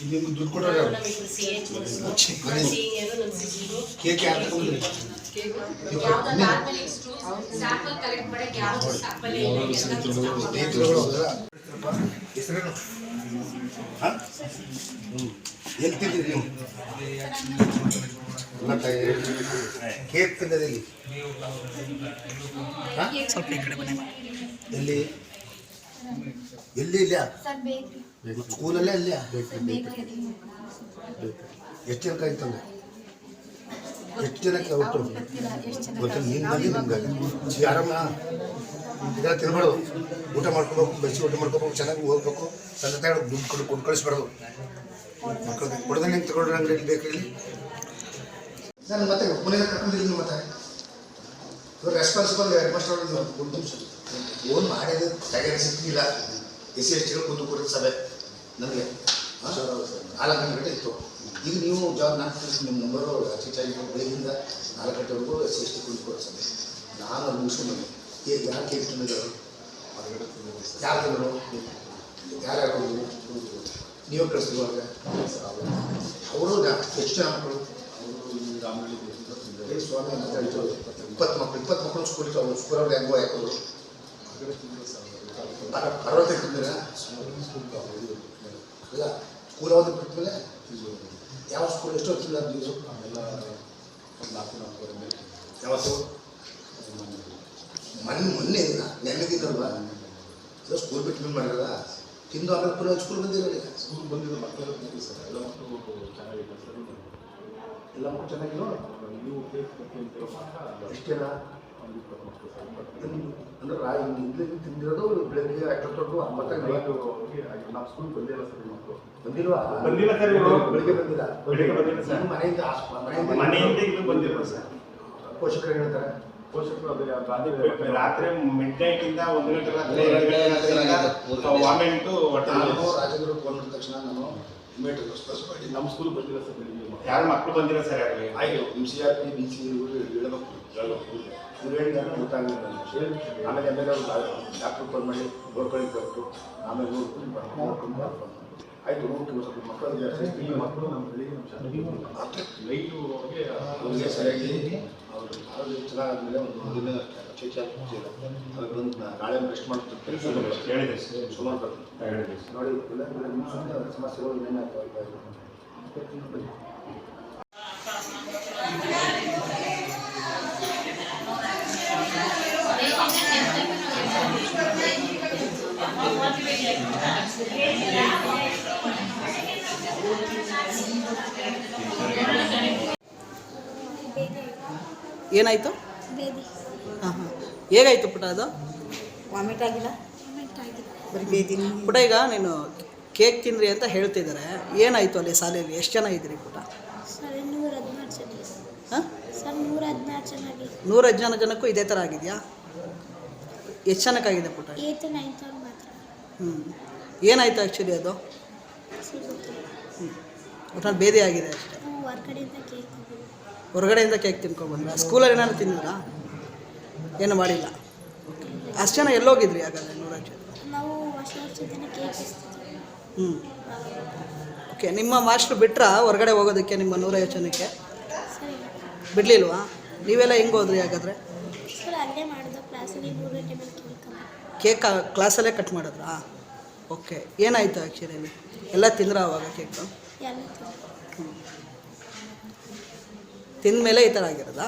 ಇಲ್ಲಿ ನಿಮ್ಗೆ ದುಡ್ಡು ಕೊಡೋರು ಯಾರು? ಕೇಕ್ ಯಾರು ಎಲ್ಲಿ ತಿಂದಿರಿ ನೀವು? ಕೇಕ್ ಕಡೆ ಹಾ? ಎಲ್ಲಿ? ಎಲ್ಲಿ ಇಲ್ಲ ಸ್ಕೂಲಲ್ಲೇ ಎಷ್ಟು ಕಾಯ್ತಾನೆ ಎಷ್ಟು ಜನಕ್ಕೆ ಅವತ್ತು ಗೊತ್ತಿಲ್ಲ, ನೀನು ಬಂದು ನಿಮ್ಗೆ ಊಟ ಮಾಡ್ಕೋಬೇಕು ಬಸಿ ಊಟ ಮಾಡ್ಕೋಬೇಕು, ಚೆನ್ನಾಗಿ ಹೋಗ್ಬೇಕು ತಂದೆ ತಾಯಿ ದುಡ್ಡು ಕೊಡು ಕೊಟ್ಟು ಕಳಿಸ್ಬಾರ್ದು. ಮಕ್ಕಳಿಗೆ ಕೊಡದೆ ತಗೊಂಡ್ರೆ ನಾನು ಮತ್ತೆ ಮನೆಗೆ ಕರ್ಕೊಂಡಿದ್ದೀನಿ ಮತ್ತೆ? ಇವ್ರು ರೆಸ್ಪಾನ್ಸಿಬಲ್ ಹೆಡ್ ಮಾಸ್ಟರ್ ಒಂದು ನಿಮಿಷ. ಫೋನ್ ಮಾಡಿದ್ದು ತಯಾರಿ ಸಿಕ್ಕಿಲ್ಲ ಎಸ್ ಸಿ, ಎಸ್ ಟಿಗಳು ಕುಂದು ಕೊಟ್ಟಿದ್ದ ಸಭೆ. ನನಗೆ ನಾಲ್ಕು ಗಂಟೆ ಇತ್ತು. ಈಗ ನೀವು ಜಾಬ್ ತಿಳಿಸಿ ನಿಮ್ಮ ನಂಬರು ಹೆಚ್ಚಾಗಿ ಬೆಳಗಿಂದ ನಾಲ್ಕು ಗಂಟೆವರೆಗೂ ಎಸ್ ಎಸ್ ಟಿ ನಾನು ಅದು ಮುಗಿಸ್ಕೊಂಡು ಏ, ಯಾರು ಕೇಕ್ ತಿಂದಿದ್ರು ಯಾರು ತಿಂದರು ನೀವು ಕಳಿಸ್ತೀವಿ ಅವ್ರಿಗೆ? ಅವರು ಎಷ್ಟು ಜನ ಮಕ್ಕಳು? ಸ್ವಾಮಿ, ಅಂತ ಹೇಳ್ತಾರೆ. ಇಪ್ಪತ್ತು ಮಕ್ಕಳು ಇಪ್ಪತ್ತು ಮಕ್ಕಳು ಸ್ಕೂಲ್ ಅವರು ಸ್ಕೂಲಲ್ಲಿ ಹೆಂಗೋ ಯಾಕಂದ್ರು ಅರವತ್ತೈದು ತಿಂದಿರ ಇಲ್ಲ ಸ್ಕೂಲ್ ಯಾವ್ದು ಬಿಟ್ಮೇಲೆ ಯಾವ ಸ್ಕೂಲ್ ನಾಲ್ಕು ನಾಲ್ಕು ಮೇಲೆ ಯಾವತ್ತು? ಮೊನ್ನೆ ಮೊನ್ನೆ ಇಲ್ಲ ನೆನ್ನೆ ಅದು ಸ್ಕೂಲ್ ಬಿಟ್ಟು ಮೇಲೆ ಮಾಡಿರಲ್ಲ ತಿಂದು ಆಮೇಲೆ ಪುನಃ ಸ್ಕೂಲ್ ಬಂದಿರಲ್ಲ ಈಗ. ಸ್ಕೂಲ್ ಬಂದಿದ್ದು ಮಕ್ಕಳೆಲ್ಲ ಬಂದಿದೆ ಸರ್. ಎಲ್ಲ ಮಕ್ಕಳು ಚೆನ್ನಾಗಿದೆ ಸರ್. ಎಲ್ಲ ಮಕ್ಕಳು ಚೆನ್ನಾಗಿರೋ ನೀವು ಕೇಕ್ ಅಂದ್ರೆ ರಾ ಇಡ್ಲಿ ತಿಂದಿರೋದು ಬೆಳಗ್ಗೆ ಅಷ್ಟೊತ್ತು ಮತ್ತೆ ನಮ್ಮ ಸ್ಕೂಲ್ ಬಂದಿಲ್ಲ ಸರ್ ಮಕ್ಕಳು ಬಂದಿಲ್ವಾ? ಬಂದಿಲ್ಲ ಸರ್ ಇವರು. ಬೆಳಿಗ್ಗೆ ಬಂದಿಲ್ಲ. ಬೆಳಿಗ್ಗೆ ಬಂದಿಲ್ಲ ಸರ್. ಮನೆಯಿಂದ ಮನೆಯಿಂದ ಮನೆಯಿಂದ ಇಲ್ಲಿ ಬಂದಿಲ್ಲ ಸರ್. ಪೋಷಕರು ಹೇಳ್ತಾರೆ? ಪೋಷಕರು ಅದೇ ರಾತ್ರಿ ಮಿಡ್ ನೈಟ್ ಇಂದ ಒಂದು ಗಂಟೆ ರಾತ್ರಿ ವಾಮೆಂಟು ನಾನು ಫೋನ್ ಮಾಡಿದ ತಕ್ಷಣ ನಾನು ರೆಸ್ಪಾನ್ಸ್ ಮಾಡಿ ನಮ್ಮ ಸ್ಕೂಲ್ ಬಂದಿಲ್ಲ ಸರ್ ಬೆಳಿಗ್ಗೆ. ಯಾರು ಮಕ್ಕಳು ಬಂದಿಲ್ಲ ಸರ್ ಯಾರಿಗೆ? ಆಯ್ತು M C R P B C ಇವರು ಹೇಳಬೇಕು ಹೇಳಬೇಕು ಇವ್ರು ಹೇಳಿದಾಗ ಗೊತ್ತಾಗಲಿಲ್ಲ ನನಗೆ ಆಮೇಲೆ ಎಂ ಎಲ್ ಅವರು ಡಾಕ್ಟ್ರ್ ಫೋನ್ ಮಾಡಿ ಗೋರ್ಕಳಿಗೆ ಕೊಟ್ಟು ಆಮೇಲೆ ನೋಡ್ಕೊಂಡು ನೋಡ್ಕೊಂಡು ಬರ್ಕೊಂಡು ಆಯ್ತು ನೋಡ್ತೀವಿ ಸ್ವಲ್ಪ ಮಕ್ಕಳು ಜಾಸ್ತಿ ಈ ಮಕ್ಕಳು ನಮ್ಮ ಬೆಳಿಗ್ಗೆ ನಮ್ಮ ಲೈಟು ಅವ್ರಿಗೆ ಅವ್ರಿಗೆ ಸರಿಯಾಗಿ ಅವರು ಆರೋಗ್ಯ ಚೆನ್ನಾಗಾದ್ಮೇಲೆ ಒಂದು ದಿನ ಚೇಚ ಅದಕ್ಕೆ ಬಂದು ನಾಳೆ ರೆಸ್ಟ್ ಮಾಡ್ತಿರ್ತೀನಿ ಸುಮಾರು ಬರ್ತೀನಿ ಹೇಳಿದೆ ನೋಡಿ ಸಮಸ್ಯೆಗಳು ಏನಾಗ್ತವೆ ಏನಾಯಿತು? ಹೇಗಾಯ್ತು ಹಾಂ ಹಾಂ. ಹೇಗಾಯಿತು ಪುಟ ಅದು? ವಾಮಿಟ್ ಆಗಿಲ್ಲ. ಬರೀ ಬೇದಿ ಪುಟ ಈಗ ನೀನು ಕೇಕ್ ತಿಂದ್ರಿ ಅಂತ ಹೇಳ್ತಿದ್ದಾರೆ ಏನಾಯಿತು ಅಲ್ಲಿ ಶಾಲೆಯಲ್ಲಿ? ಎಷ್ಟು ಜನ ಇದ್ರಿ ಪುಟ? ಸರ್ ನೂರ ಹದಿನಾರು ಹಾಂ? ನೂರ ಜನಕ್ಕೂ ಇದೇ ಥರ ಆಗಿದೆಯಾ? ಎಷ್ಟು ಜನಕ್ಕಾಗಿದೆ ಪುಟ? ಹ್ಞೂ ಏನಾಯಿತು ಆ್ಯಕ್ಚುಲಿ ಅದು? ಒಟ್ನಲ್ಲಿ ಬೇದಿ ಆಗಿದೆ ಅಷ್ಟೇ. ಹೊರ್ಗಡೆಯಿಂದ ಕೇಕ್ ತಿನ್ಕೊಬಂದ್ರ ಸ್ಕೂಲಲ್ಲಿ ಏನಾದ್ರು ತಿಂದಿರಾ? ಏನು ಮಾಡಿಲ್ಲ. ಅಷ್ಟು ಜನ ಎಲ್ಲೋಗಿದ್ರಿ ಹಾಗಾದ್ರೆ ನೂರಾರು ಜನ? ಹ್ಞೂ ಓಕೆ ನಿಮ್ಮ ಮಾಸ್ಟ್ರು ಬಿಟ್ರಾ ಹೊರಗಡೆ ಹೋಗೋದಕ್ಕೆ ನಿಮ್ಮ ನೂರೈವತ್ತು ಜನಕ್ಕೆ? ಬಿಡಲಿಲ್ವಾ? ನೀವೆಲ್ಲ ಹೆಂಗೆ ಹೋದ್ರಿ ಹಾಗಾದರೆ? ಕೇಕ್ ಕ್ಲಾಸಲ್ಲೇ ಕಟ್ ಮಾಡಿದ್ರಾ? ಓಕೆ ಏನಾಯಿತು ಆ್ಯಕ್ಚುಲಿ ಎಲ್ಲ ತಿಂದ್ರ ಅವಾಗ ಕೇಕು? ತಿಂದ ಮೇಲೆ ಈ ಥರ ಆಗಿರೋದಾ?